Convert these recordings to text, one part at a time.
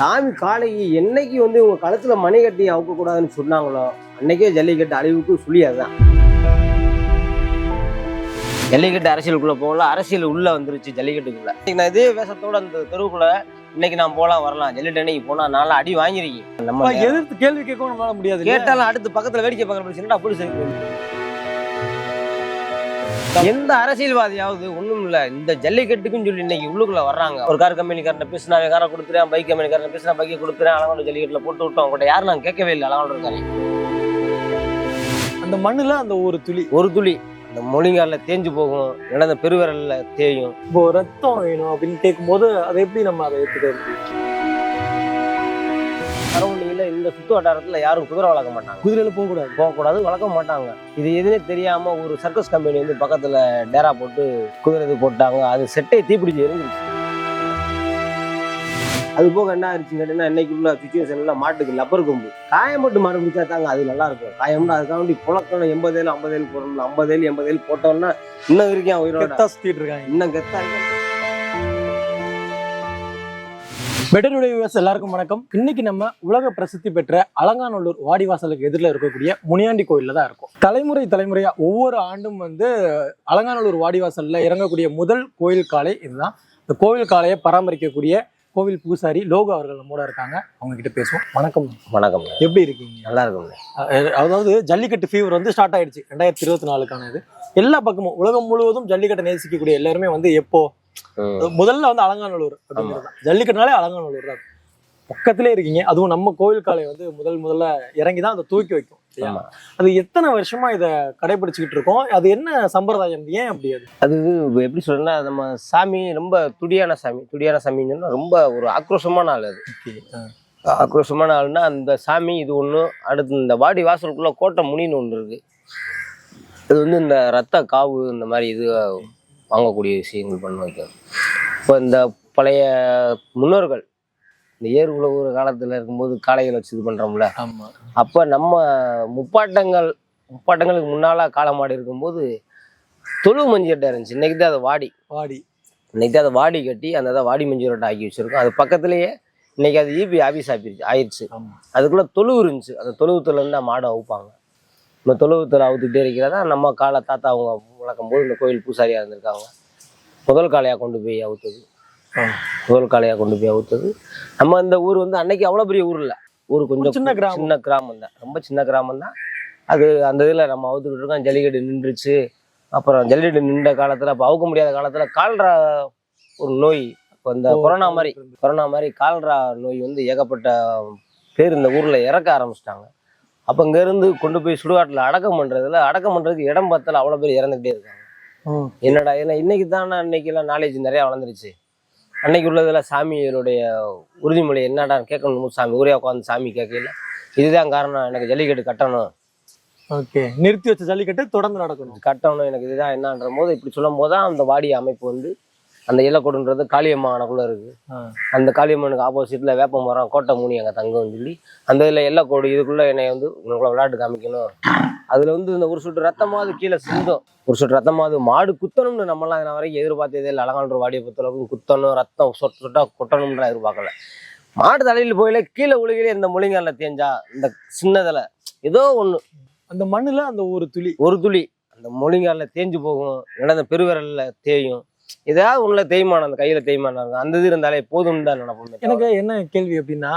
சாமி காளைக்கு என்னைக்கு வந்து உங்க கழுத்துல மணி கட்டி அவுக்க கூடாதுன்னு சொன்னாங்களோ அன்னைக்கே ஜல்லிக்கட்டு அழிவுக்கு சொல்லி அதுதான். ஜல்லிக்கட்டு அரசியலுக்குள்ள போகல அரசியல் உள்ள வந்துருச்சு ஜல்லிக்கட்டுக்குள்ள. நான் இதே வேஷத்தோட அந்த தெருவுக்குள்ள இன்னைக்கு நான் போலாம் வரலாம். ஜல்லிக்கட்டு அன்னைக்கு போனா நாளை அடி வாங்கிருக்கீங்க. நம்ம எதிர்த்து கேள்வி கேட்கவும் நம்மளால முடியாது? கேட்டாலும் அடுத்து பக்கத்துல வேடிக்கை பார்க்கற பிரச்சனை அப்படி சொல்லி எந்த அரசியல்வாதியாவது ஒண்ணும் இல்ல. இந்த ஜல்லிக்கட்டுக்குன்னு சொல்லி இன்னைக்கு உள்ளுக்குள்ள வர்றாங்க. ஒரு கார் கம்பெனிக்காரன் பேசினா காரை கொடுத்துறேன் பைக் கம்பெனிக்காரன் பேசினா பைக்கை கொடுத்துறேன் அலங்காடு ஜல்லிக்கட்டுல போட்டு விட்டோம். கூட யாரும் நான் கேட்கவே இல்லை. அலங்காடு இருக்காங்க அந்த மண்ணுல அந்த ஒரு துளி. ஒரு துளி. அந்த மொழிங்கால தேஞ்சு போகும். இல்லைன்னா அந்த பெருவிரல்ல தேயும். இப்போ ரத்தம் வேணும் அப்படின்னு கேட்கும்போது அதை எப்படி நம்ம அதை சரௌண்டிங்ல இந்த சுத்து வட்டாரத்துல யாரும் குதிரை வளர்க்க மாட்டாங்க. குதிரையில போக கூடாது போகக்கூடாது வளர்க்க மாட்டாங்க. இது எதுனே தெரியாம ஒரு சர்க்கஸ் கம்பெனி வந்து பக்கத்துல டேரா போட்டு குதிரை இது போட்டாங்க. அது செட்டை தீப்பிடிச்சு இருந்துச்சு அது போக என்ன ஆயிடுச்சுன்னு கேட்டீங்கன்னா இன்னைக்குள்ள சுச்சுவேஷன்ல மாட்டுக்கு லப்பர் கொம்பு. காயம்பட்டு மாடு பிடிச்சா தாங்க அது நல்லா இருக்கும். காயம்னா அதுக்காண்டி புழக்கணும் எண்பது ஏழு ஐம்பது ஏழு போடணும் ஐம்பது ஏழு எண்பது ஏழு போட்டோம்னா இன்னும் இருக்கேன் உயிரோட. சுத்திட்டு இருக்காங்க. இன்னும் கெத்தா இருக்கு. பெட்டருடைய வியூவர்ஸ் எல்லாருக்கும் வணக்கம். இன்னைக்கு நம்ம உலக பிரசித்தி பெற்ற அலங்காநல்லூர் வாடிவாசலுக்கு எதிரில் இருக்கக்கூடிய முனியாண்டி கோயில்ல தான் இருக்கும். தலைமுறை தலைமுறையா ஒவ்வொரு ஆண்டும் வந்து அலங்காநல்லூர் வாடிவாசல்ல இறங்கக்கூடிய முதல் கோயில் காலை இதுதான். இந்த கோவில் காளையை பராமரிக்கக்கூடிய கோவில் பூசாரி லோகு அவர்கள் நம்மோட இருக்காங்க. அவங்க கிட்ட பேசுவோம். வணக்கம். வணக்கம். எப்படி இருக்கீங்க? நல்லா இருக்குங்க. அஹ் அதாவது ஜல்லிக்கட்டு ஃபீவர் வந்து ஸ்டார்ட் ஆயிடுச்சு. ரெண்டாயிரத்தி இருபத்தி நாலுக்கான இது. எல்லா பக்கமும் உலகம் முழுவதும் ஜல்லிக்கட்டை நேசிக்கக்கூடிய எல்லாருமே வந்து எப்போ. முதல்ல வந்து அலங்காநல்லூர் அப்படிங்கிறது ஜல்லிக்கட்டுனாலே அலங்காநல்லூர் தான். பக்கத்திலே இருக்கீங்க. அதுவும் நம்ம கோவில் காலை வந்து முதல் முதல்ல இறங்கி தான் அதை தூக்கி வைக்கும். அது எத்தனை வருஷமா இதை கடைபிடிச்சுக்கிட்டு இருக்கோம்? அது என்ன சம்பிரதாயம்? ஏன் அப்படி அது? அது எப்படி சொல்றேன்னா நம்ம சாமி ரொம்ப துடியான சாமி. துடியான சாமின்னு சொன்னா ரொம்ப ஒரு ஆக்ரோஷமான ஆள் அது. ஆக்ரோஷமான ஆள்னா அந்த சாமி இது ஒண்ணு. அடுத்து இந்த வாடி வாசலுக்குள்ள கோட்டை முனின்னு ஒன்று இருக்கு. இது வந்து இந்த ரத்த காவு இந்த மாதிரி இது வாங்கக்கூடிய விஷயங்கள் பண்ண வைக்கும் இப்போ இந்த பழைய முன்னோர்கள் இந்த ஏர் உழவுற காலத்துல இருக்கும்போது காளைகள் வச்சு இது பண்றோம்ல. ஆமா. அப்ப நம்ம முப்பாட்டங்கள் முப்பாட்டங்களுக்கு முன்னால காளை மாடு இருக்கும்போது தொழு மஞ்சி அட்டை இருந்துச்சு. இன்னைக்கு தான் அதை வாடி. வாடி. இன்னைக்கு தான் அதை வாடி கட்டி அந்த இதை வாடி மஞ்சி ரொட்டை ஆக்கி வச்சிருக்கோம். அது பக்கத்துலேயே இன்னைக்கு அது இபி ஆஃபீஸ் ஆப்பிருச்சு ஆயிடுச்சு. அதுக்குள்ள தொழுவு இருந்துச்சு. அந்த தொழுவத்துல இருந்து மாடை அவுப்பாங்க. இந்த தொழுவத்தில் அவுத்துக்கிட்டே இருக்கிறதா நம்ம காலை தாத்தா அவங்க வளர்க்கும் போது இந்த கோயில் பூசாரியாக இருந்திருக்காங்க. முதல் காளையாக கொண்டு போய் அவுத்தது. முதல் காளையாக கொண்டு போய் அவுத்தது. நம்ம இந்த ஊர் வந்து அன்னைக்கு அவ்வளோ பெரிய ஊர் இல்லை. ஊர் கொஞ்சம் சின்ன கிராமம். சின்ன கிராமம் தான். ரொம்ப சின்ன கிராமம் தான். அது அந்த இதில் நம்ம அவுத்துக்கிட்டு இருக்கோம். ஜல்லிக்கட்டு நின்றுச்சு. அப்புறம் ஜல்லிக்கட்டு நின்ற காலத்தில் அப்போ அவுக்க முடியாத காலத்தில் கால்ரா ஒரு நோய் இப்போ இந்த கொரோனா மாதிரி கொரோனா மாதிரி கால்ரா நோய் வந்து ஏகப்பட்ட பேர் இந்த ஊரில் இறக்க ஆரம்பிச்சிட்டாங்க. அப்போ இங்கேருந்து கொண்டு போய் சுடுகாட்டில் அடக்கம் பண்ணுறதுல அடக்கம் பண்ணுறதுக்கு இடம் பார்த்தால அவ்வளோ பேர் இறந்துக்கிட்டே இருக்காங்க. என்னடா ஏன்னா இன்னைக்கு தானே அன்னைக்கெல்லாம் நாலேஜ் நிறையா வளர்ந்துருச்சு. அன்னைக்கு உள்ளதில் சாமிகளுடைய உறுதிமொழி என்னடா கேட்கணும் சாமி ஊரே உட்காந்து சாமி கேட்கல. இதுதான் காரணம் எனக்கு ஜல்லிக்கட்டு கட்டணும். ஓகே நிறுத்தி வச்ச ஜல்லிக்கட்டு தொடர்ந்து நடக்கணும். கட்டணும் எனக்கு இதுதான் என்னன்ற போது இப்படி சொல்லும் போது தான் அந்த வாடி அமைப்பு வந்து அந்த இலக்கொடுன்றது காளியம்மா அணக்குள்ள இருக்கு. அந்த காளியம்மனுக்கு ஆப்போசிட்ல வேப்ப மரம் கோட்டை மூணி அங்கே தங்கம் சொல்லி அந்த இதில் எல்லக்கோடு இதுக்குள்ள என்னை வந்து உங்களை விளையாட்டு காமிக்கணும். அதுல வந்து இந்த ஒரு சொட்டு ரத்தமாவது கீழே சிந்தும். ஒரு சொட்டு ரத்தமாவது மாடு குத்தணும்னு நம்மலாம் நான் வரைக்கும் எதிர்பார்த்ததே இல்லை. அழகான்ற வாடியை பொறுத்தளவுக்கு குத்தணும் ரத்தம் சொட்டு சொட்டா கொட்டணும்ன்ற எதிர்பார்க்கல. மாடு தலையில் போயில கீழே உலகிலே இந்த முழிங்கால தேஞ்சா இந்த சின்னதுல ஏதோ ஒண்ணு. அந்த மண்ணுல அந்த ஒரு துளி. ஒரு துளி. அந்த முழிங்கால தேஞ்சு போகும். இல்லைன்னா அந்த பெருவிரல்ல தேயும். ஏதாவது ஒண்ணுல தேய்மானம் அந்த கையில தேய்மானம் அந்த இது இருந்தாலே போதும்னு தான் நினைப்போம் எனக்கு என்ன கேள்வி அப்படின்னா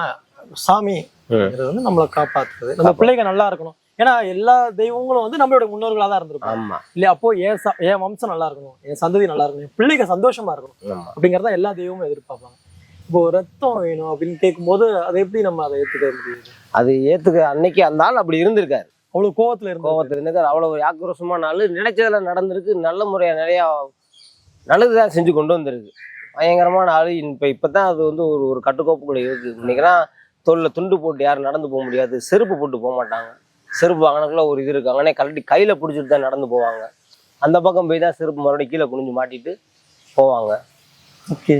சாமி வந்து நம்மளை காப்பாத்துறது. நம்ம பிள்ளைங்க நல்லா இருக்கணும். ஏன்னா எல்லா தெய்வங்களும் வந்து நம்மளோட முன்னோர்களா தான் இருந்திருப்பாங்க. ஆமா. இல்லையா அப்போ என் ச- என் வம்சம் நல்லா இருக்கணும் என் சந்ததி நல்லா இருக்கணும் என் பிள்ளைங்க சந்தோஷமா இருக்கணும் அப்படிங்கறத எல்லா தெய்வமும் எதிர்பார்ப்பாங்க. இப்போ ரத்தம் வேணும் அப்படின்னு கேட்கும்போது அதை எப்படி நம்ம அதை ஏத்துக்க முடியுது அது ஏத்துக்க அன்னைக்கு அந்த ஆள் அப்படி இருந்திருக்காரு. அவ்வளவு கோவத்துல இருந்து கோவத்துல இருந்திருக்காரு. அவ்வளவு ஆக்ரோஷமான ஆளு. நினைச்சதுல நடந்திருக்கு. நல்ல முறையா நிறைய நல்லதுதான் செஞ்சு கொண்டு வந்திருக்கு பயங்கரமான ஆளு. இப்ப இப்பதான் அது வந்து ஒரு ஒரு கட்டுக்கோப்புக்குள்ள இருக்கு இன்னைக்கெல்லாம் தோல்ல துண்டு போட்டு யாரும் நடந்து போக முடியாது. செருப்பு போட்டு போக மாட்டாங்க. செருப்பு வாங்கினக்குள்ள ஒரு இது இருக்கு. அங்கனே கழட்டி கையில பிடிச்சிட்டு தான் நடந்து போவாங்க. அந்த பக்கம் போய் தான் செருப்பு மறுபடியும் கீழே குனிஞ்சு மாட்டிட்டு போவாங்க. ஓகே.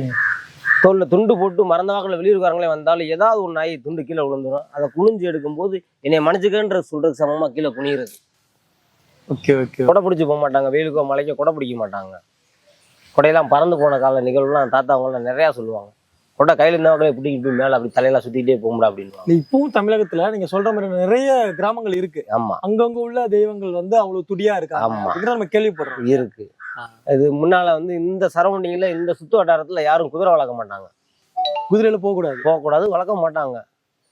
தோல்ல துண்டு போட்டு மறந்த வாக்கில் வெளியூர்காரங்களே வந்தாலும் ஏதாவது ஒரு நாய் துண்டு கீழே விழுந்துரும். அதை குனிஞ்சு எடுக்கும்போது என்னை மன்னிச்சுக்கன்ற சொல்றதுக்கு சமமா கீழே குனிகிறது ஓகே ஓகே. கொடை பிடிச்சி போக மாட்டாங்க. வெயிலுக்கோ மழைக்கோ கொடை பிடிக்க மாட்டாங்க. கொடையெல்லாம் பறந்து போன கால நிகழ்வுலாம் தாத்தா அவங்களாம் நிறையா சொல்லுவாங்க. கொட்டை கையில இருந்தா பிடிக்கிட்டு போய் மேல அப்படி தலையெல்லாம் சுத்திக்கிட்டே போகும்டா அப்படின்னு இப்பவும் தமிழகத்துல நீங்க சொல்ற மாதிரி நிறைய கிராமங்கள் இருக்கு. ஆமா. அங்கங்க உள்ள தெய்வங்கள் வந்து அவ்வளவு துடியா இருக்காங்க. ஆமா. அப்படிங்கிற நம்ம கேள்விப்படுறோம். இருக்கு. இது முன்னால வந்து இந்த சரௌண்டிங்ல இந்த சுத்து வட்டாரத்துல யாரும் குதிரை வளர்க்க மாட்டாங்க. குதிரையில போக கூடாது. போகக்கூடாது வளர்க்க மாட்டாங்க.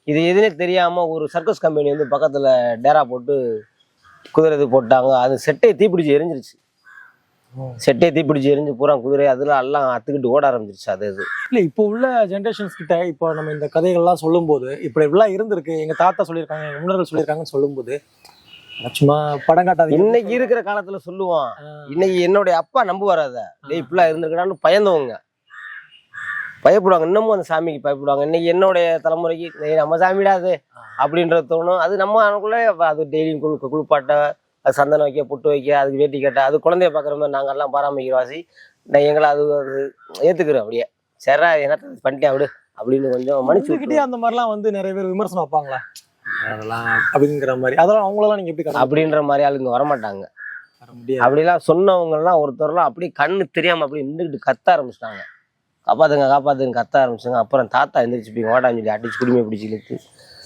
இது எதுனே தெரியாம ஒரு சர்க்கஸ் கம்பெனி வந்து பக்கத்துல டேரா போட்டு குதிரை இது போட்டாங்க. அது செட்டே தீப்பிடிச்சு எரிஞ்சிருச்சு. செட்டே தீப்பிடிச்சு எரிஞ்சு பூரா குதிரை அதுல எல்லாம் அத்துக்கிட்டு ஓட ஆரம்பிச்சிருச்சு அது இது இல்ல இப்போ உள்ள ஜென்ரேஷன்ஸ் கிட்ட இப்போ நம்ம இந்த கதைகள்லாம் சொல்லும்போது இப்படி இப்படிலாம் இருந்திருக்கு. எங்க தாத்தா சொல்லியிருக்காங்க எங்க முன்னோர்கள் சொல்லியிருக்காங்கன்னு சொல்லும்போது சும்மா படம் காட்டாதீங்க. இன்னைக்கு இருக்கிற காலத்துல சொல்லுவான் இன்னைக்கு என்னுடைய அப்பா நம்புவார் அதை. டேய் இப்படிலாம் இருந்திருக்கடான்னு பயந்தவங்க. பயப்படுவாங்க. இன்னமும் அந்த சாமிக்கு பயப்படுவாங்க. இன்னைக்கு என்னுடைய தலைமுறைக்கு "டேய், நம்ம சாமிடா அது. அப்படின்றது தோணும். அது நம்ம அவனுக்குள்ளே அது டெய்லியும் குளு குளிப்பாட்ட அது சந்தனம் வைக்க பொட்டு வைக்க அதுக்கு வேட்டி கட்ட அது குழந்தைய பார்க்குற மாதிரி நாங்கள் எல்லாம் பராமரிக்கிற வாசி நான் எங்களை அது அது ஏற்றுக்கிறோம் அப்படியே. சரா என்ன பண்ணிட்டேன் விடு அப்படின்னு கொஞ்சம் உங்ககிட்டயே அந்த மாதிரிலாம் வந்து நிறைய பேர் விமர்சனம் வைப்பாங்களா? அதெல்லாம் அப்படிங்கிற மாதிரி. அதெல்லாம் அவங்களெல்லாம் நீங்க எப்படி அப்படின்ற மாதிரி ஆளுங்க வரமாட்டாங்க. அப்படிலாம் சொன்னவங்கலாம் ஒருத்தர்லாம் அப்படியே கண்ணு தெரியாம அப்படியே நின்றுக்கிட்டு கத்த ஆரம்பிச்சிட்டாங்க. காப்பாத்துங்க காப்பாத்துங்க கத்த ஆரம்பிச்சாங்க அப்புறம் தாத்தா எந்திரிச்சு போய் ஓடான்னு சொல்லி அடிச்சு குடுமையை பிடிச்சி இழுத்து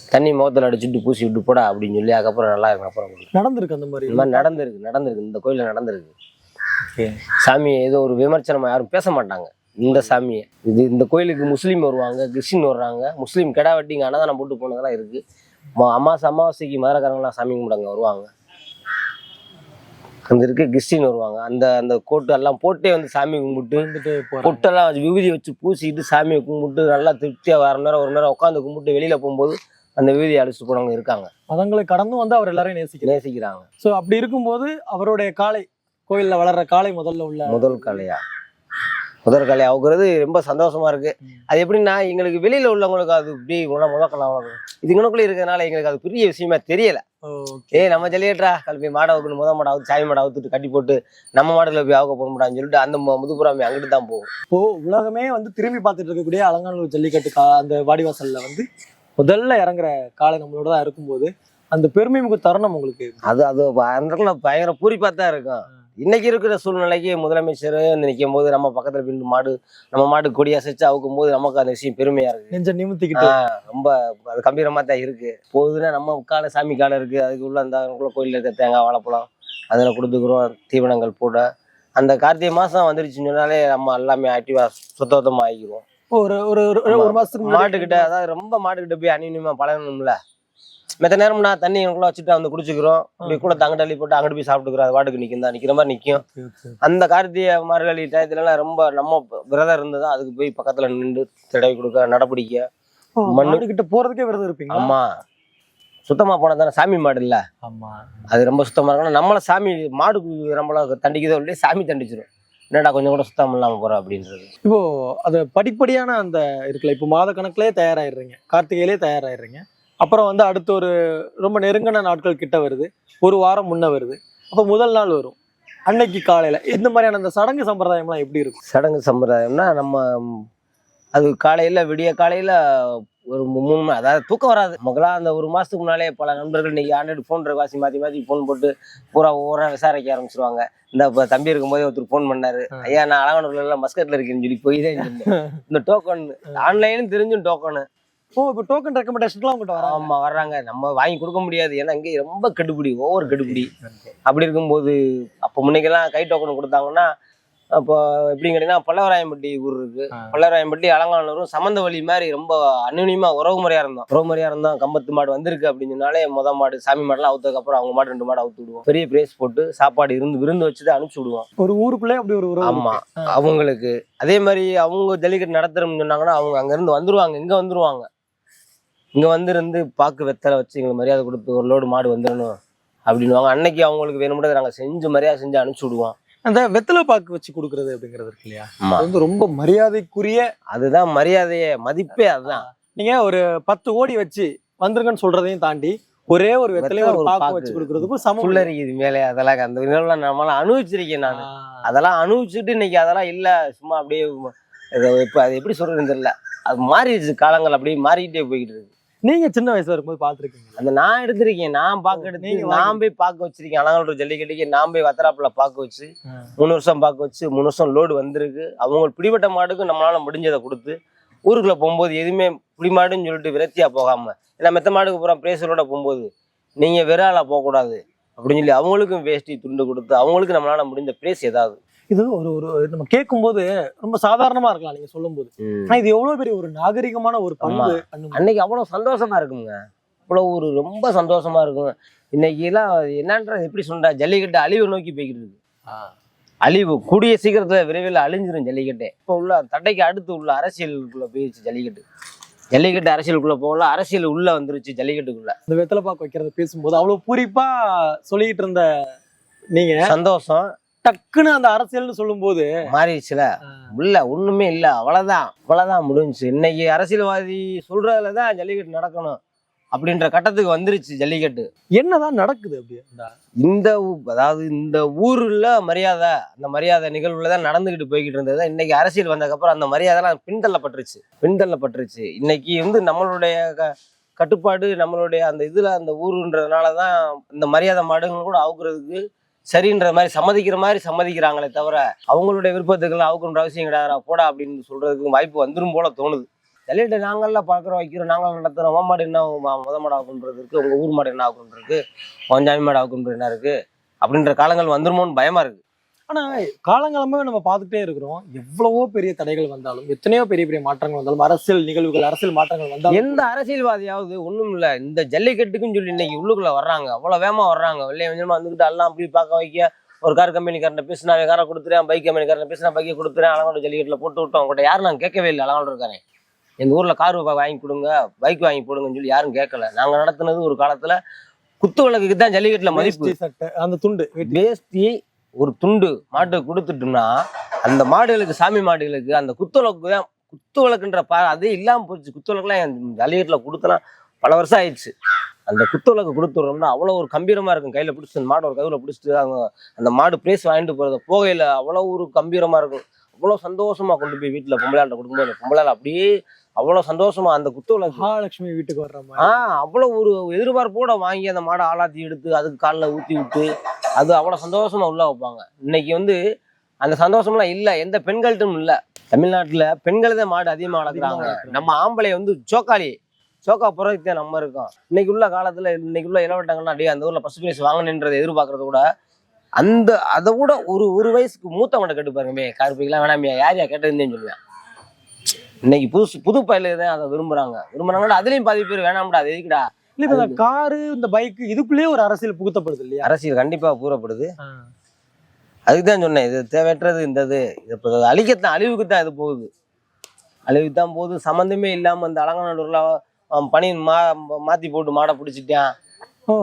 தண்ணி முகத்தில் அடிச்சுட்டு பூசி விட்டு போடா அப்படின்னு சொல்லி அதுக்கப்புறம் நல்லா இருக்கும். அப்புறம். நடந்திருக்கு அந்த மாதிரி. இந்த மாதிரி நடந்திருக்கு நடந்திருக்கு. இந்த கோயிலில் நடந்திருக்கு. சாமியை ஏதோ ஒரு விமர்சனமா யாரும் பேச மாட்டாங்க. இந்த சாமியை. இது இந்த கோயிலுக்கு முஸ்லீம் வருவாங்க கிறிஸ்டின் வர்றாங்க. முஸ்லீம் கிடா வெட்டி இங்கே அன்னதானம் போட்டு போனதெல்லாம் இருக்கு. ம- அமாவாசை அமாவாசைக்கு மதுரக்காரங்களாம் சாமி கும்பிடாங்க வருவாங்க. அந்த இருக்கு கிறிஸ்டின் வருவாங்க. அந்த அந்த கோட்டு எல்லாம் போட்டே வந்து சாமி கும்பிட்டு வந்துட்டு பொட்டெல்லாம் வச்சு விபூதி வச்சு பூசிட்டு சாமியை கும்பிட்டு நல்லா திருப்தியாக வர நேரம் ஒரு நேரம் உட்காந்து கும்பிட்டு வெளியில போகும்போது அந்த விபூதியை அடிச்சுட்டு போனவங்க இருக்காங்க. மதங்களை கடந்தும் வந்து அவர் எல்லாரையும் நேசிக்கிறார். நேசிக்கிறாங்க. சோ அப்படி இருக்கும்போது அவருடைய காளை கோயில்ல வளர்ற காளை முதல்ல உள்ள முதல் கலையா முதல் கலை ஆகுறது ரொம்ப சந்தோஷமா இருக்கு. அது எப்படின்னா எங்களுக்கு வெளியில உள்ளவங்களுக்கு அது இப்படி முத முதல் கலை ஆகும் இது இங்கனக்குள்ள இருக்கிறதுனால எங்களுக்கு அது பெரிய விஷயமா தெரியல. ஏய் நம்ம ஜல்லியேட்ரா கல்வி மாடை வைக்கணும் முத மாடை அவுத்து சாமி மாடை அவுத்துட்டு கட்டி போட்டு நம்ம மாடுல போய் ஆக போகணும்டான்னு சொல்லிட்டு அந்த மு- முதுகுறாமி அங்கிட்டு தான் போகும் இப்போ உலகமே வந்து திரும்பி பார்த்துட்டு இருக்கக்கூடிய அலங்காநல்லூர் ஜல்லிக்கட்டு கா அந்த வாடிவாசல்ல வந்து முதல்ல இறங்குற காளை நம்மளோட தான் இருக்கும்போது அந்த பெருமை மிகு தருணம் உங்களுக்கு அது அது அந்த இடத்துல பயங்கர பூரிப்பா தான் இருக்கும். இன்னைக்கு இருக்கிற சூழ்நிலைக்கு முதலமைச்சர் நிற்கும் போது நம்ம பக்கத்துல பின்னு மாடு நம்ம மாடு கொடி அசைச்சு அவுக்கும் போது நமக்கு அந்த விஷயம் பெருமையா இருக்கு. நெஞ்ச நிமித்திக்கிட்டு. ரொம்ப அது கம்பீரமா தான் இருக்கு. போகுதுன்னா நம்ம காலை சாமி காலை இருக்கு. அதுக்கு உள்ள அந்த கோயில்ல இருக்க தேங்காய் வாழைப்பழம் அதுல கொடுத்துக்கிறோம் தீவனங்கள் போட. அந்த கார்த்திகை மாசம் வந்துருச்சுன்னு சொன்னாலே நம்ம எல்லாமே ஆக்டிவா சுத்தமா ஆகிக்கிறோம் ஒரு ஒரு ஒரு- மாசத்துக்கு மாட்டுக்கிட்ட அதாவது ரொம்ப மாட்டுக்கிட்ட போய் அநியமா பழகணும்ல? மத்த நேரம்னா தண்ணி எனக்குள்ள வச்சுட்டு வந்து குடிச்சுக்கிறோம். இப்படி கூட தங்க தள்ளி போட்டு அங்கிட்டு போய் சாப்பிட்டுக்கிறோம் அது வாட்டுக்கு நிற்கும் தான் நிக்கிற மாதிரி நிற்கும். அந்த கார்த்திகை மார்கழி டயத்துலலாம் ரொம்ப நம்ம விரதம் இருந்ததா அதுக்கு போய் பக்கத்துல நின்று தடவி கொடுக்க நடப்பிடிக்க மண்ணு- மாடுகிட்ட போறதுக்கே விரதம் இருப்பீங்க ஆமா. சுத்தமா போனா தானே சாமி மாடு இல்ல? ஆமா. அது ரொம்ப சுத்தமா இருக்கணும் நம்மள சாமி மாடு நம்மள தண்டிக்குதோ இல்லையே சாமி தண்டிச்சிடும் என்னடா கொஞ்சம் கூட சுத்தம் இல்லாம போற அப்படின்றது. இப்போ அது படிப்படியான அந்த இருக்குல்ல இப்போ மாத கணக்குலயே தயாராயிடுறீங்க. கார்த்திகையிலே தயாராயிடுறீங்க. அப்புறம் வந்து அடுத்து ஒரு ரொம்ப நெருங்கின நாட்கள் கிட்ட வருது. ஒரு வாரம் முன்ன வருது. அப்போ முதல் நாள் வரும். அன்னைக்கு காலையில. இந்த மாதிரியான அந்த சடங்கு சம்பிரதாயம்லாம் எப்படி இருக்கும்? சடங்கு சம்பிரதாயம்னா நம்ம அது காலையில விடிய காலையில ஒரு மூணு அதாவது தூக்கம் வராது. நமக்குலாம் அந்த ஒரு மாசத்துக்கு முன்னாலே பல நண்பர்கள் இன்னைக்கு ஆண்ட்ராய்டு ஃபோன் வாசி மாத்தி மாத்தி ஃபோன் போட்டு பூரா ஒவ்வொரு விசாரிக்க ஆரம்பிச்சிருவாங்க. இந்த இப்ப தம்பி இருக்கும்போதே ஒருத்தர் ஃபோன் பண்ணாரு. ஐயா நான் அழகானூர்ல மஸ்கட்ல இருக்கேன்னு சொல்லி போய் தான். இந்த டோக்கன் ஆன்லைன் தெரிஞ்சும் டோக்கனு ஓ இப்போ டோக்கன் ரெக்கமெண்டேஷன்லாம் உங்கள்கிட்ட வராங்க ஆமா வர்றாங்க. நம்ம வாங்கி கொடுக்க முடியாது. ஏன்னா இங்கே ரொம்ப கெடுபிடி ஓவர் கெடுபிடி. அப்படி இருக்கும்போது அப்போ முன்னைக்கெல்லாம் கை டோக்கன் கொடுத்தாங்கன்னா அப்போ எப்படின்னு கேட்டீங்கன்னா பல்லவராயம்பட்டி ஊர் இருக்கு. பல்லவராயம்பட்டி அலங்காநல்லூரும் சம்மந்த வழி மாதிரி ரொம்ப அந்யுன்யமா உறவு முறையா இருந்தோம் உறவு முறையா இருந்தோம் கம்பத்து மாடு வந்திருக்கு அப்படின்னு சொன்னாலே முத மாடு சாமி மாடுலாம் அவுத்ததுக்கு அப்புறம் அவங்க மாடு ரெண்டு மாடு அவுத்து விடுவோம் பெரிய பிரேஸ் போட்டு சாப்பாடு இருந்து விருந்து வச்சு தான் அனுப்பிச்சு விடுவோம் ஒரு ஊருக்குள்ளே அப்படி ஒரு ஆமா. அவங்களுக்கு. அதே மாதிரி அவங்க ஜல்லிக்கட்டு நடத்துறோம்னு சொன்னாங்கன்னா அவங்க அங்க இருந்து வந்துருவாங்க. இங்க வந்துருவாங்க. இங்க வந்து இருந்து பாக்கு வெத்தலை வச்சு எங்களுக்கு மரியாதை கொடுத்து ஒரு லோடு மாடு வந்துடணும் அப்படின்னுவாங்க. அன்னைக்கு அவங்களுக்கு வேணும்ன்றதை நாங்க செஞ்சு மரியாதை செஞ்சு அனுப்பிச்சு விடுவோம். அந்த வெத்தலை பாக்கு வச்சு கொடுக்கறது அப்படிங்கிறது இருக்கு இல்லையா அது வந்து ரொம்ப மரியாதைக்குரிய அதுதான் மரியாதையே மதிப்பே அதுதான் நீங்க ஒரு பத்து கோடி வச்சு வந்துருங்கன்னு சொல்றதையும் தாண்டி ஒரே ஒரு வெத்தலையை ஒரு பாக்கு. வச்சு கொடுக்கறதுக்கும் சமம் இல்லை. புள்ளரிக்குது மேலே அதெல்லாம் அந்த இதெல்லாம் நம்மளாம் அனுபவிச்சிருக்கேன் நான். அதெல்லாம் அனுபவிச்சுட்டு இன்னைக்கு அதெல்லாம் இல்ல சும்மா அப்படியே இதை இப்ப அது எப்படி சொல்றதுன்னு தெரியல அது மாறிடுச்சு காலங்கள் அப்படியே மாறிக்கிட்டே போய்கிட்டு இருக்கு நீங்க சின்ன வயசுல இருக்கும்போது பாத்துருக்கீங்க. அந்த நான் எடுத்திருக்கேன். நான் பாக்க எடுத்து நான் போய் பார்க்க வச்சிருக்கேன். அலங்காநல்லூர் ஜல்லிக்கட்டுக்கு நான் போய் வத்தராப்புல பார்க்க வச்சு மூணு வருஷம் பார்க்க வச்சு மூணு வருஷம் லோடு வந்திருக்கு. அவங்க பிடிபட்ட மாடுக்கு நம்மளால முடிஞ்சதை கொடுத்து ஊருக்குள்ள போகும்போது எதுவுமே புடிமாடுன்னு சொல்லிட்டு விரத்தியா போகாம ஏன்னா மெத்த மாடுக்கு பூரா பிரேசரோட போகும்போது நீங்க விராலா போகக்கூடாது அப்படின்னு சொல்லி அவங்களுக்கும் வேஷ்டி துண்டு கொடுத்து அவங்களுக்கு நம்மளால முடிந்த பிரேஸ் ஏதாவது. இது ஒரு ஒரு நம்ம கேட்கும்போது ரொம்ப சாதாரணமா இருக்கலாம் நீங்க சொல்லும்போது. ஆனா இது எவ்வளவு பெரிய ஒரு நாகரிகமான ஒரு பண்பு அன்னைக்கு அவ்வளவு சந்தோஷமா இருக்குங்க. அவ்வளவு ஒரு ரொம்ப சந்தோஷமா இருக்கும் இன்னைக்கு எல்லாம் என்னன்றது எப்படி சொல்றா? ஜல்லிக்கட்டு அழிவு நோக்கி போய்கிட்டு இருக்கு அழிவு கூடிய சீக்கிரத்துல விரைவில் அழிஞ்சிரும் ஜல்லிக்கட்டே. இப்போ உள்ள தட்டைக்கு அடுத்து உள்ள அரசியலுக்குள்ள போயிடுச்சு ஜல்லிக்கட்டு. ஜல்லிக்கட்டு அரசியலுக்குள்ள போகல அரசியல் உள்ள வந்துருச்சு ஜல்லிக்கட்டுக்குள்ள. இந்த வெத்தலை பாக்கு வைக்கிறத பேசும்போது அவ்வளவு பூரிப்பா சொல்லிட்டு இருந்த நீங்க. சந்தோஷம். டக்குன்னு அந்த அரசியல்னு சொல்லும்போது மாறிடுச்சுல. இல்ல ஒண்ணுமே இல்ல. அவ்வளவுதான். அவ்வளவுதான் முடிஞ்சுச்சு இன்னைக்கு அரசியல்வாதி சொல்றதுலதான் ஜல்லிக்கட்டு நடக்கணும் அப்படின்ற கட்டத்துக்கு வந்துருச்சு ஜல்லிக்கட்டு. என்னதான் நடக்குது அப்படி? அந்த இந்த ஊ- அதாவது இந்த ஊருல மரியாதை அந்த மரியாதை நிகழ்வுல தான் நடந்துகிட்டு போய்கிட்டு இருந்தது. இன்னைக்கு அரசியல் வந்ததுக்கப்புறம் அந்த மரியாதைலாம் பின்தள்ளப்பட்டுருச்சு. பின்தள்ளப்பட்டுருச்சு. இன்னைக்கு வந்து நம்மளுடைய க- கட்டுப்பாடு நம்மளுடைய அந்த இதுல அந்த ஊருன்றதுனால தான் இந்த மரியாதை மாடுகள் கூட அவுக்குறதுக்கு சரின்ற மாதிரி சம்மதிக்கிற மாதிரி சம்மதிக்கிறாங்களே தவிர அவங்களுடைய விருப்பத்துக்கெல்லாம் அவுக்குன்ற அவசியம் கிடையாதுடா போடா அப்படின்னு சொல்றதுக்கு வாய்ப்பு வந்துடும் போல தோணுது. ஜல்லிக்கட்டு நாங்கள்லாம் பார்க்குறோம் வைக்கிறோம் நாங்கள் நடத்துகிறோம் உன் மாடு என்ன ஆகும், முத மாடு ஆகுன்றது இருக்குது உங்கள் ஊர் மாடு என்ன ஆகுன்றது இருக்குது உன் ஜாமி மாடு ஆகுன்றது என்ன இருக்கு அப்படின்ற காலங்கள் வந்துருமோன்னு பயமா இருக்கு. ஆனா காலங்காலமாவே நம்ம பார்த்துட்டே இருக்கிறோம். எவ்வளவோ பெரிய தடைகள் வந்தாலும் எத்தனையோ பெரிய பெரிய மாற்றங்கள் வந்தாலும் அரசியல் நிகழ்வுகள் அரசியல் மாற்றங்கள் வந்தாலும் எந்த அரசியல்வாதியாவது ஒண்ணும் இல்ல. இந்த ஜல்லிக்கட்டுக்குன்னு சொல்லி இன்னைக்கு உள்ளுக்குள்ள வர்றாங்க. அவ்வளவு வேகமா வர்றாங்க. வெள்ளைய கொஞ்சமா வந்துகிட்டு எல்லாம் அப்படி பார்க்க வைக்க. ஒரு கார் கம்பெனிக்காரன் பேசினா காரை கொடுத்துறேன் பைக் கம்பெனிக்காரன் பேசினா பைக்கை கொடுத்துறேன் அலங்காடு ஜல்லிக்கட்டுல போட்டு விட்டோம். உங்கள்கிட்ட யாரும் நாங்க கேட்கவே இல்லை. அலங்காடு இருக்காரன் எங்க ஊர்ல கார் வாங்கி கொடுங்க பைக் வாங்கி போடுங்கன்னு சொல்லி யாரும் கேட்கல. நாங்க நடத்துனது ஒரு காலத்துல குத்து விளக்குக்கு தான் ஜல்லிக்கட்டுல மதிப்பு. சட்டை அந்த துண்டு. வேஷ்டி ஒரு துண்டு மாட்டுக்கு கொடுத்துட்டோம்னா அந்த மாடுகளுக்கு சாமி மாடுகளுக்கு அந்த குத்துவிளக்கு தான் குத்து விளக்குன்ற பா அதே இல்லாமல் போச்சு. குத்துவிளக்குலாம் என் ஜல்லிக்கட்டுல கொடுத்தலாம். பல வருஷம் ஆயிடுச்சு. அந்த குத்துவிளக்கு கொடுத்துட்றோம்னா அவ்வளோ ஒரு கம்பீரமாக இருக்கும். கையில் பிடிச்சி அந்த மாட்டோட கையில் பிடிச்சிட்டு அவங்க அந்த மாடு பிரேஸ் வாங்கிட்டு போகிறத போகையில் அவ்வளோ ஒரு கம்பீரமாக இருக்கும். அவ்வளோ சந்தோஷமாக கொண்டு போய் வீட்டில் பொம்பளையாட்ட கொடுக்கும்போது அந்த அப்படியே அவ்வளோ சந்தோஷமா அந்த குத்துவிளக்கு மகாலட்சுமி வீட்டுக்கு வர்ற மாதிரி. ஆஹ் அவ்வளவு ஒரு எதிர்பார்ப்போட வாங்கி அந்த மாடை ஆளாத்தி எடுத்து அதுக்கு காலில் ஊத்தி விட்டு அது அவ்வளவு சந்தோஷமா உள்ள வைப்பாங்க. இன்னைக்கு வந்து அந்த சந்தோஷம்லாம் இல்ல எந்த பெண்கள்ட்டும் இல்ல. தமிழ்நாட்டுல பெண்கள் தான் மாடு அதிகமா வளர்க்குறாங்க. நம்ம ஆம்பளை வந்து சோக்காளி சோக்கா புறத்துக்கு தான் நம்ம இருக்கோம். இன்னைக்கு உள்ள காலத்துல இன்னைக்கு உள்ள இளவட்டங்கள்லாம் அப்படியே அந்த ஊர்ல பசு பிரைஸ் வாங்கணுன்றதை எதிர்பார்க்கறத கூட அந்த அதை விட ஒரு ஒரு வயசுக்கு மூத்தவங்கள்ட்ட கேட்டு பாருங்கமே கார்பிக்கெல்லாம் வேணாமியா யார் யார் கேட்டதுன்னு சொல்லுவேன். இன்னைக்கு புதுசு புது பயிலுக்கு தான் அதை விரும்புறாங்க. விரும்புறாங்கன்னா அதுலயும் பாதி பேர் வேணாம்டா அது எதுக்குடா? இல்ல இந்த காரு இந்த பைக் இதுக்குள்ளேயே ஒரு அரசியல் புகுத்தப்படுது இல்லையா? அரசியல் கண்டிப்பா கூறப்படுது அதுக்கு தான் சொன்னேன் இது தேவையற்றது இந்த இது. இப்போ அழிக்கத்தான் அழிவுக்கு தான் இது போகுது. அழிவுக்கு தான் போகுது. சம்மந்தமே இல்லாம இந்த அலங்காநல்லூர்ல பனி மா மாத்தி போட்டு மாடை பிடிச்சிட்டான். ஓ.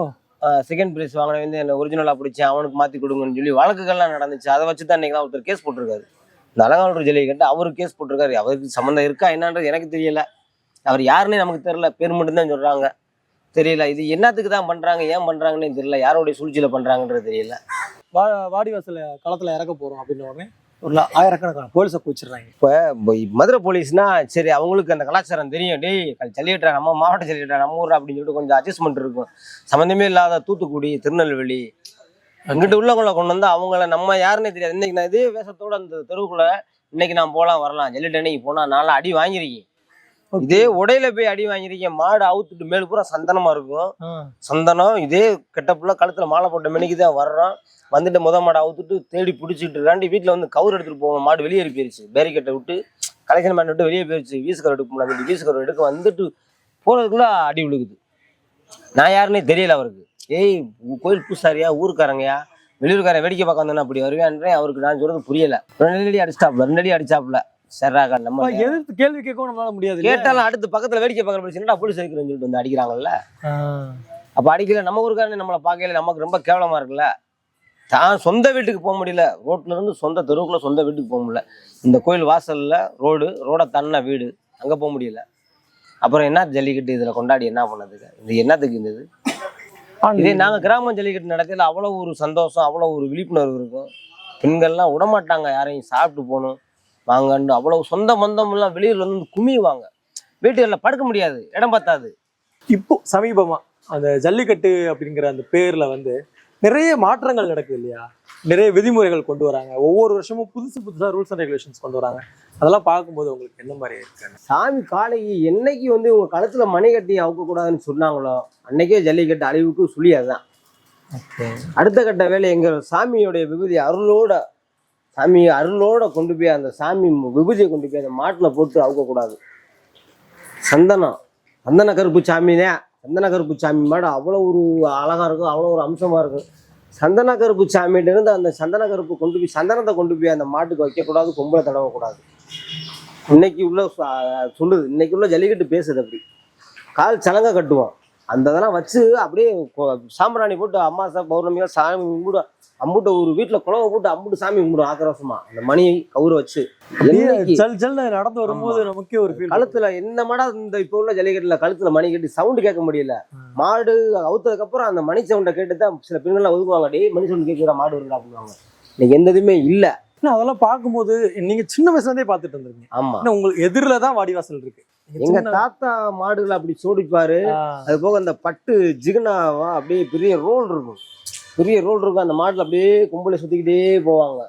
செகண்ட் பிரைஸ் வாங்கின வந்து என்ன ஒரிஜினலா பிடிச்சேன் அவனுக்கு மாத்தி கொடுங்கன்னு சொல்லி வழக்குகள்லாம் நடந்துச்சு. அதை வச்சு தான் இன்னைக்கு ஒருத்தர் கேஸ் போட்டிருக்காரு. இந்த அலங்காநல்லூர் ஜல்லிக்கட்டு அவரு கேஸ் போட்டிருக்காரு. அவருக்கு சம்மந்தம் இருக்கா என்னன்றது எனக்கு தெரியல. அவர் யாருன்னே நமக்கு தெரியல. பேர் மட்டும்தான் சொல்றாங்க. தெரியல. இது என்னத்துக்கு தான் பண்றாங்க ஏன் பண்றாங்கன்னு தெரியல. யாரோடைய சூழ்ச்சியில பண்றாங்கன்றது தெரியல. வா வாடிவாசல களத்துல இறக்க போறோம் அப்படின்னு உடனே ஒரு ஆயிரக்கணக்கான போலீஸை கூச்சிடுறாங்க இப்போ மதுரை போலீஸ்னா சரி அவங்களுக்கு அந்த கலாச்சாரம் தெரியும். டேய் ஜல்லிக்கட்டா நம்ம மாவட்ட ஜல்லிக்கட்டா நம்ம ஊர் அப்படின்னு சொல்லிட்டு கொஞ்சம் அட்ஜஸ்ட்மெண்ட் இருக்கும். சம்மந்தமே இல்லாத தூத்துக்குடி திருநெல்வேலி அங்கிட்டு உள்ளவங்கள கொண்டு வந்து அவங்கள நம்ம யாருன்னே தெரியாது. இன்னைக்கு நான் இதே வேஷத்தோட அந்த தெருவுக்குள்ள இன்னைக்கு நான் போலாம் வரலாம். ஜல்லிக்கட்டு அன்னைக்கு போனா நான்லாம் அடி வாங்கியிருக்கேன். இதே உடையில போய் அடி வாங்கியிருக்கேன். மாடு அவுத்துட்டு மேல் பூரா சந்தனமா இருக்கும். சந்தனம் இதே கெட்டப்புல கழுத்துல மாலை போட்ட மணிக்கு தான் வர்றோம் வந்துட்டு முத மாடை அவுத்துட்டு தேடி பிடிச்சிட்டு இருக்காண்டி வீட்டில் வந்து கவுர் எடுத்துட்டு போவோம். மாடு வெளியேறி போயிருச்சு. பேரிக்கட்டை விட்டு கலெக்ஷன் பண்ணி விட்டு வெளியே போயிருச்சு. வீசுக்கர் எடுக்க முடியாது வீசுக்கர் எடுக்க வந்துட்டு போறதுக்குள்ள அடி விழுகுது. நான் யாருன்னே தெரியல அவருக்கு. ஏய் கோயில் பூசாரியா? ஊருக்காரங்கயா? வெளியூர்காரன் வேடிக்கை பார்க்க வந்தேன்னா அப்படி வருவேன்றேன். அவருக்கு நான் சொல்றது புரியல. ரெண்டு அடி அடிச்சாப்ல ரெண்டு அடி அடிச்சாப்ல சரிராக நம்ம எதிர்த்து கேள்வி கேட்கவும் நம்மளால முடியாது? கேட்டாலும் அடுத்து பக்கத்துல வேடிக்கை பார்க்குற பிரச்சனை போலீஸ் அடிக்கிறேன்னு சொல்லிட்டு வந்து அடிக்கிறாங்கல்ல. அப்ப அடிக்கல நம்ம ஊருக்காரனே நம்மளை பார்க்கல. நமக்கு ரொம்ப கேவலமா இருக்குல்ல? தான் சொந்த வீட்டுக்கு போக முடியல. ரோட்ல இருந்து சொந்த தெருவுக்குள்ள சொந்த வீட்டுக்கு போக முடியல. இந்த கோயில் வாசல்ல ரோடு ரோட தன்ன வீடு. அங்க போக முடியல. அப்புறம் என்ன ஜல்லிக்கட்டு இதுல கொண்டாடி என்ன பண்ணதுக்கு இது என்னத்துக்கு இந்த இது நாங்க கிராம ஜல்லிக்கட்டு நடத்தையில அவ்வளவு ஒரு சந்தோஷம் அவ்வளவு ஒரு விழிப்புணர்வு இருக்கும். பெண்கள்லாம் விடமாட்டாங்க யாரையும் சாப்பிட்டு போகணும் வாங்கன்னு. அவ்வளவு சொந்த பந்தம் எல்லாம் வெளியூர்ல வந்து குமியுவாங்க. வீட்டுகளில் படுக்க முடியாது இடம் பத்தாது. இப்போ சமீபமா அந்த ஜல்லிக்கட்டு அப்படிங்கிற அந்த பேர்ல வந்து நிறைய மாற்றங்கள் நடக்குது இல்லையா? நிறைய விதிமுறைகள் கொண்டு வராங்க. ஒவ்வொரு வருஷமும் புதுசு புதுசா ரூல்ஸ் அண்ட் ரெகுலேஷன்ஸ் கொண்டு வராங்க. அதெல்லாம் பார்க்கும்போது உங்களுக்கு என்ன மாதிரி இருக்கு? சாமி காளைக்கு என்னைக்கு வந்து உங்க கழுத்துல மணி கட்டி அவுக்க கூடாதுன்னு சொன்னாங்களோ அன்னைக்கே ஜல்லிக்கட்டு அழிவுக்கு சுழி அதுதான். அடுத்த கட்ட வேலை எங்க சாமியோடைய விபூதி அருளோட சாமி அருளோட கொண்டு போய் அந்த சாமி விபூதியை கொண்டு போய் அந்த மாட்டுல போட்டு அவுக்க கூடாது சந்தனம். சந்தன கருப்பு சாமினே. சந்தன கருப்பு சாமி மாடு அவ்வளோ ஒரு அழகா இருக்கும் அவ்வளோ ஒரு அம்சமா இருக்கும். சந்தன கருப்பு சாமிகிட்டேருந்து அந்த சந்தன கருப்பு கொண்டு போய் சந்தனத்தை கொண்டு போய் அந்த மாட்டுக்கு வைக்கக்கூடாது கொம்பளை தடவக்கூடாது. இன்னைக்கு உள்ள சொல்லுது இன்னைக்கு உள்ள ஜல்லிக்கட்டு பேசுது அப்படி. கால் சலங்க கட்டுவோம் அந்த இதெல்லாம் வச்சு அப்படியே சாம்பிராணி போட்டு அம்மாசை பௌர்ணமியா சாமி கூட அம்புட்ட ஒரு வீட்டுல குழவை போட்டு அம்புட்டு சாமி கும்பிடும் ஆக்ரோஷமா. அந்த மணியை கவுர வச்சு. நடந்து வரும்போது நமக்கே ஒரு கழுத்துல என்ன மாடா இந்த இப்போ உள்ள ஜல்லிக்கட்டுல கழுத்துல மணி கட்டி சவுண்ட் கேட்க முடியல. மாடு அவுத்ததுக்கு அப்புறம் அந்த மணி சவுண்டை கேட்டு தான் சில பெண்கள்லாம் ஒதுக்குவாங்க. டேய் மணி சவுண்ட் கேட்குற மாடு வருடா அப்படின்வாங்க இன்னைக்கு எந்த இதுவுமே இல்ல. அதெல்லாம் பார்க்கும்போது நீங்க சின்ன வயசுல இருந்தே பார்த்துட்டு இருந்திருக்கீங்க ஆமா. உங்களுக்கு எதிரில தான் வாடிவாசல் இருக்கு. எங்க தாத்தா மாடுகளை அப்படி சோடிப்பாரு. அது போக அந்த பட்டு ஜிகனாவா அப்படியே பெரிய ரோல் இருக்கும். பெரிய ரோல் இருக்கும். அந்த மாட்டுல அப்படியே கும்பலை சுத்திக்கிட்டே போவாங்க.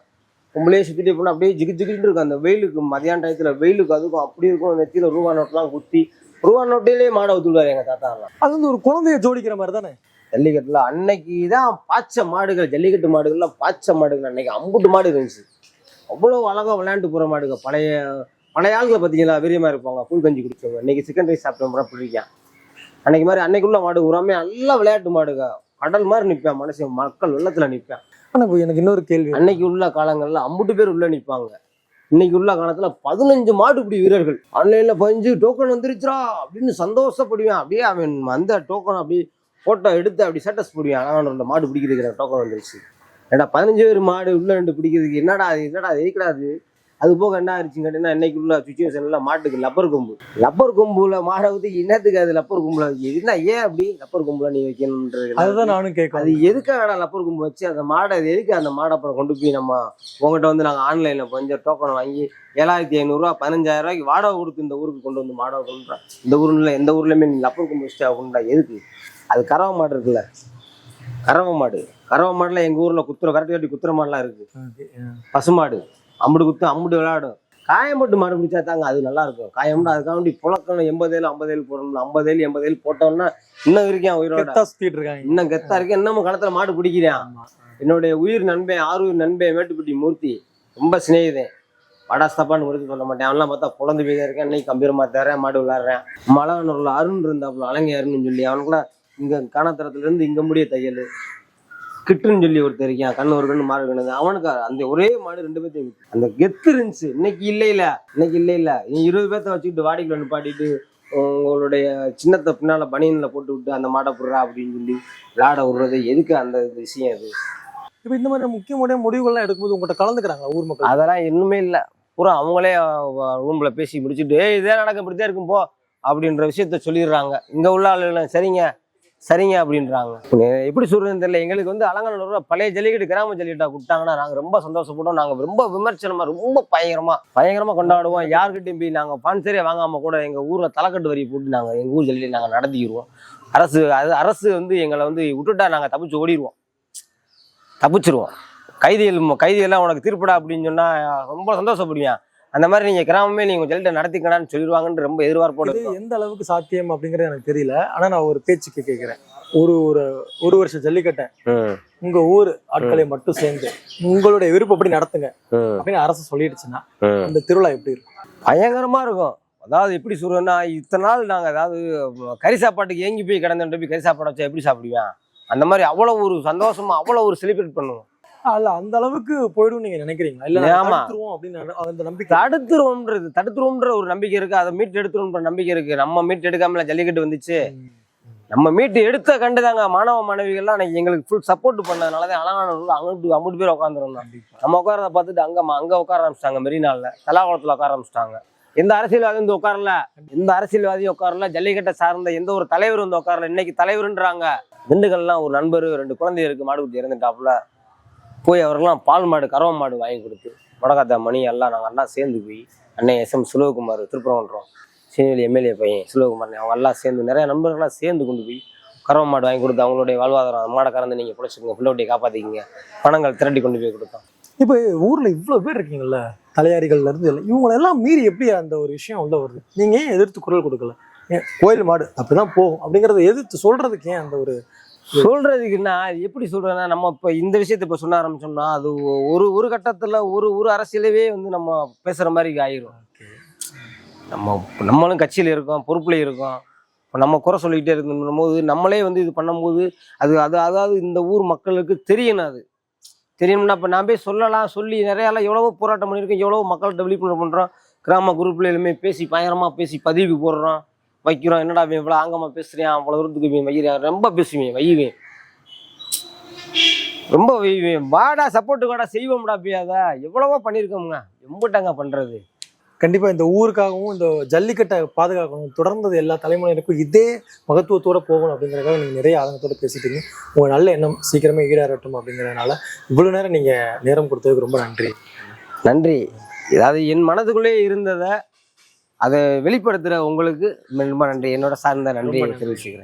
கும்பலே சுத்திட்டே போனா அப்படியே ஜிகு ஜிகிட்டு இருக்கும். அந்த வெயிலுக்கு மதியான டயத்துல வெயிலுக்கு அதுக்கும் அப்படி இருக்கும். நெத்தியில ரூபா நோட்லாம் குத்தி ரூபா நோட்டிலே மாடை ஊத்துடுவாரு எங்க தாத்தா எல்லாம் அது வந்து ஒரு குழந்தைய ஜோடிக்கிற மாதிரி தானே? ஜல்லிக்கட்டுல அன்னைக்கு தான் பாய்ச்ச மாடுகள் ஜல்லிக்கட்டு மாடுகள்லாம் பாய்ச்ச மாடுகள். அன்னைக்கு அம்புட்டு மாடு இருந்துச்சு. அவ்வளோ அழகா விளையாண்டு போற மாடுங்க பழைய பழைய ஆளுங்களை பார்த்தீங்களா வீரியமா இருப்பாங்க. கூழ் கஞ்சி குடிச்சவங்க. இன்னைக்கு சிக்கன் ரைஸ் சாப்பிட்டவங்க பிடிக்கும் அன்னைக்கு மாதிரி அன்னைக்குள்ள மாடு உரமே நல்லா விளையாட்டு மாடுங்க கடல் மாதிரி நிற்பேன் மனுஷன். மக்கள் வெள்ளத்துல நிற்பேன் ஆனா இப்போ எனக்கு இன்னொரு கேள்வி. அன்னைக்கு உள்ள காலங்கள்ல அம்புட்டு பேர் உள்ள நிற்பாங்க இன்னைக்கு உள்ள காலத்துல பதினஞ்சு மாடுபிடி வீரர்கள். ஆன்லைன்ல பதினஞ்சு டோக்கன் வந்துருச்சுடா அப்படின்னு சந்தோஷப்படுவேன். அப்படியே அவன் அந்த டோக்கன் அப்படியே போட்டோ எடுத்து அப்படி ஸ்டேட்டஸ் போடுவேன். அழகான மாடு பிடிக்கிறதுக்கு டோக்கன் வந்துருச்சு. ஏடா பதினஞ்சு பேர் மாடு உள்ள ரெண்டு பிடிக்கிறதுக்கு என்னடா அது? என்னடா அது எதுக்குடா அது? அது போக என்ன ஆயிடுச்சுன்னு கேட்டீங்கன்னா இன்னைக்கு உள்ள சுச்சுவேஷன்ல மாட்டுக்கு லப்பர் கொம்பு. லப்பர் கொம்புல மாடை ஊற்றி என்னத்துக்கு அது லப்பர் கொம்புல? என்ன ஏன் அப்படி லப்பர் கொம்புல நீ வைக்கணுன்றது அதுதான் நானும் அது கேட்கணும் எதுக்காக லப்பர் கொம்பு வச்சு அந்த மாடை அது எதுக்கு அந்த மாடை அப்புறம் கொண்டு போய் நம்ம உங்ககிட்ட வந்து நாங்கள் ஆன்லைனில் கொஞ்சம் டோக்கன் வாங்கி ஏழாயிரத்தி ஐநூறுரூவா பதினஞ்சாயிரம் ரூபாய்க்கு வாடகை கொடுத்து இந்த ஊருக்கு கொண்டு வந்து மாடை கொண்டு இந்த ஊர்ல எந்த ஊர்லயுமே நீ லப்பர் கொம்பு வச்சுட்டா கொண்டா எதுக்கு? அது கறவை மாடு இருக்குல்ல? கறவை மாடு. கறவை மாடுல எங்க ஊர்ல குத்துற கரட்டி கட்டி குத்துற மாடுலாம் இருக்கு. பசுமாடு அம்புடு குத்து அம்புடு விளையாடும். காயம்பட்டு மாடு பிடிச்சா தாங்க அது நல்லா இருக்கும் காயம்பட்டு அதுக்காக வேண்டி புழக்கணும் எண்பது ஏழு ஐம்பது ஏழு போடணும் ஐம்பது ஏழு எண்பது ஏழு போட்டோம்னா இன்னும் இருக்கேன் உயிரோட? கெத்தா சுத்திட்டு இருக்காங்க. இன்னும் கெத்தா இருக்கு. இன்னமும் களத்துல மாடு பிடிக்கிறேன். என்னுடைய உயிர் நண்பன் ஆரூர் நண்பன் மேட்டுப்பட்டி மூர்த்தி. ரொம்ப சிநேகிதன். படாஸ்தப்பான்னு ஒருத்தர் சொல்ல மாட்டேன். அவன்லாம் பார்த்தா குழந்தை போய் இருக்கேன். இன்னைக்கு கம்பீரமா தரேன் மாடு விளாடுறேன் மலவனூர்ல அருண் இருந்தாப்புல அலங்கை அருண்னு சொல்லி அவனுக்குலாம் இங்க காணத்தரத்துல இருந்து இங்க முடிய தையல். கிட்டுன்னு சொல்லி ஒருத்தர் இருக்கான் கண்ணு ஒரு கண்ணு மாடு கண்ணு. அவனுக்கு அந்த ஒரே மாடு ரெண்டு பேர்த்தையும். அந்த கெத்து இருந்துச்சு. இன்னைக்கு இல்லை இல்ல. இன்னைக்கு இல்லை இல்ல. நீ இருபது பேர்த்த வச்சுக்கிட்டு வாடிக்கையில் நிப்பாட்டிட்டு உங்களுடைய சின்னத்தை பின்னால பனியன்ல போட்டு விட்டு அந்த மாடை புடுறா அப்படின்னு சொல்லி விளாட விடுறது எதுக்கு அந்த விஷயம் அது? இப்ப இந்த மாதிரி முக்கியமான முடிவுகள்லாம் எடுக்கும்போது உங்கள்கிட்ட கலந்துக்கிறாங்க ஊர் மக்கள்? அதெல்லாம் இன்னுமே இல்லை. பூரா அவங்களே ரூம்ல பேசி முடிச்சுட்டு இதே நடக்க இப்படித்தான் இருக்கும் போ அப்படின்ற விஷயத்த சொல்லிடுறாங்க. இங்க உள்ள ஆளுகள் சரிங்க சரிங்க அப்படின்றாங்க. எப்படி சொல்றதுன்னு தெரியல. எங்களுக்கு வந்து அலங்காநல்லூர்ல பழைய ஜல்லிக்கட்டு கிராம ஜல்லிக்கட்டா கொடுத்தாங்கன்னா நாங்க ரொம்ப சந்தோஷப்படுவோம் நாங்க ரொம்ப விமர்சனமா ரொம்ப பயங்கரமா பயங்கரமா கொண்டாடுவோம். யார்கிட்டயும் போய் நாங்க பான்சரியா வாங்காம கூட எங்க ஊர்ல தலைக்கட்டு வரி போட்டு நாங்க எங்க ஊர் ஜல்லிக்கட்டு நாங்க நடத்திக்கிடுவோம் அரசு அது அரசு வந்து எங்களை வந்து விட்டுட்டா நாங்க தப்பிச்சு ஓடிடுவோம். தப்பிச்சிருவோம். கைதிகள் கைதிகள்லாம் உனக்கு தீர்ப்படா அப்படின்னு சொன்னா ரொம்ப சந்தோஷப்படுவேன் அந்த மாதிரி நீங்க கிராமமே நீங்க ஜல்லிட்ட நடத்திக்கடான்னு சொல்லிடுவாங்கன்னு ரொம்ப எதிர்பார்ப்போட. எந்த அளவுக்கு சாத்தியம் அப்படிங்கறது எனக்கு தெரியல. ஆனா நான் ஒரு பேச்சுக்கு கேட்கிறேன் ஒரு ஒரு ஒரு வருஷம் ஜல்லிக்கட்டை. உங்க ஊர் ஆட்களை மட்டும் சேர்ந்து உங்களுடைய விருப்பப்படி நடத்துங்க அப்படின்னு அரசு சொல்லிடுச்சுன்னா. அந்த திருவிழா எப்படி இருக்கும்? பயங்கரமா இருக்கும். அதாவது எப்படி சொல்றேன்னா இத்தனை நாள் நாங்க அதாவது கறி சாப்பாட்டுக்கு ஏங்கி போய் கிடந்துட்டு போய் கறி சாப்பாடு வச்சா எப்படி சாப்பிடுவேன்? அந்த மாதிரி அவ்வளவு ஒரு சந்தோஷமா அவ்வளவு ஒரு செலிப்ரேட் பண்ணுவோம். அல்ல அந்த அளவுக்கு போயிடும் நீங்க நினைக்கிறீங்களா? இல்ல ஆமா. அப்படின்னு அந்த நம்பிக்கை. தடுத்துருவோம்ன்றது தடுத்துருவோம்ன்ற ஒரு நம்பிக்கை இருக்கு. அதை மீட்டு எடுத்துருவோம்ன்ற நம்பிக்கை இருக்கு. நம்ம மீட்டு எடுக்காமல ஜல்லிக்கட்டு வந்துச்சு. நம்ம மீட்டு எடுத்த கண்டுதாங்க மாணவ மாணவிகள்லாம் அன்னைக்கு எங்களுக்கு ஃபுல் சப்போர்ட் பண்ணதுனால தான் அழகான அங்கிட்டு அம்பிட்டு பேர் உட்காந்துருந்தோம். நம்ம உட்காரத பார்த்துட்டு அங்க அங்க உட்கார ஆரம்பிச்சிட்டாங்க மெரினால தலாகுளத்துல உட்கார ஆரம்பிச்சிட்டாங்க. எந்த அரசியல்வாதி வந்து உட்காரல? எந்த அரசியல்வாதியும் உட்காரல? ஜல்லிக்கட்டை சார்ந்த எந்த ஒரு தலைவர் வந்து உட்காரல? இன்னைக்கு தலைவருன்றாங்க. திண்டுக்கல்லாம் ஒரு நண்பர் ரெண்டு குழந்தை இருக்கு மாடுக்குட்டி இறந்துட்டாப்புல. போய் அவரெல்லாம் பால் மாடு கறவை மாடு வாங்கி கொடுத்து முடக்காத்தா மணி எல்லாம் நாங்கள் எல்லாம் சேர்ந்து போய் அண்ணன் S M சுலோகுமார் Thiruparankundram senior MLA பையன் சுலோகுமார் அவங்க எல்லாம் சேர்ந்து நிறைய நண்பர்கள்லாம் சேர்ந்து கொண்டு போய் கறவை மாடு வாங்கி கொடுத்து அவங்களுடைய வாழ்வாதாரம் மாடை கறந்து நீங்கள் பிடிச்சிக்கோங்க பிள்ளைடைய காப்பாற்றிக்கிங்க பணங்கள் திரட்டி கொண்டு போய் கொடுத்தோம். இப்போ ஊரில் இவ்வளோ பேர் இருக்கீங்கல்ல தலையாரிகள்ல இருந்து இவங்களெல்லாம் மீறி எப்படி அந்த ஒரு விஷயம் உள்ள வருது? நீங்கள் ஏன் எதிர்த்து குரல் கொடுக்கல? ஏன் கோயில் மாடு அப்படிதான் போகும் அப்படிங்கிறத எதிர்த்து சொல்றதுக்கு ஏன் அந்த ஒரு சொல்றதுக்குன்னா எப்படி சொல்றேன்னா நம்ம இப்போ இந்த விஷயத்தை இப்போ சொன்ன ஆரம்பிச்சோம்னா அது ஒரு ஒரு கட்டத்தில் ஒரு ஒரு அரசியலவே வந்து நம்ம பேசுகிற மாதிரி ஆயிரும். நம்ம நம்மளும் கட்சியில் இருக்கோம் பொறுப்புல இருக்கோம். இப்போ நம்ம குறை சொல்லிக்கிட்டே இருக்கணும் போது நம்மளே வந்து இது பண்ணும்போது அது அது அதாவது இந்த ஊர் மக்களுக்கு தெரியணும் அது. தெரியணும்னா இப்போ நான் போய் சொல்லலாம் சொல்லி நிறையாலாம் எவ்வளவோ போராட்டம் பண்ணியிருக்கோம் எவ்வளவோ மக்கள்கிட்ட விழிப்புணர்வு பண்ணுறோம் கிராம குரூப்ல எல்லாமே பேசி பயங்கரமாக பேசி பதிவு போடுறோம். வைக்கிறோம். என்னடா இவ்வளோ ஆங்கமாக பேசுகிறேன் அவ்வளோ தூரத்துக்கு வைக்கிறேன் ரொம்ப பேசுவேன் வைவேன். ரொம்ப வைவேன். வாடா சப்போர்ட்டு வாடா செய்வோம்டா பியாதா எவ்வளவோ பண்ணியிருக்கோமுங்க. எம்பிட்டாங்க பண்ணுறது கண்டிப்பா இந்த ஊருக்காகவும் இந்த ஜல்லிக்கட்டை பாதுகாக்கணும் தொடர்ந்து எல்லா தலைமுறையினருக்கும் இதே மகத்துவத்தோட போகணும் அப்படிங்கறதுக்காக நீங்க நிறைய ஆதங்கத்தோட பேசிட்டீங்க. உங்க நல்ல எண்ணம் சீக்கிரமே ஈடேறட்டும் அப்படிங்கறதுனால இவ்வளவு நேரம் நீங்க நேரம் கொடுத்ததுக்கு ரொம்ப நன்றி. நன்றி. அதாவது என் மனதுக்குள்ளே இருந்ததை அதை வெளிப்படுத்துகிற உங்களுக்கு ரொம்ப நன்றி. என்னோட சார்ந்த நன்றியை தெரிவிச்சுக்கிறேன்.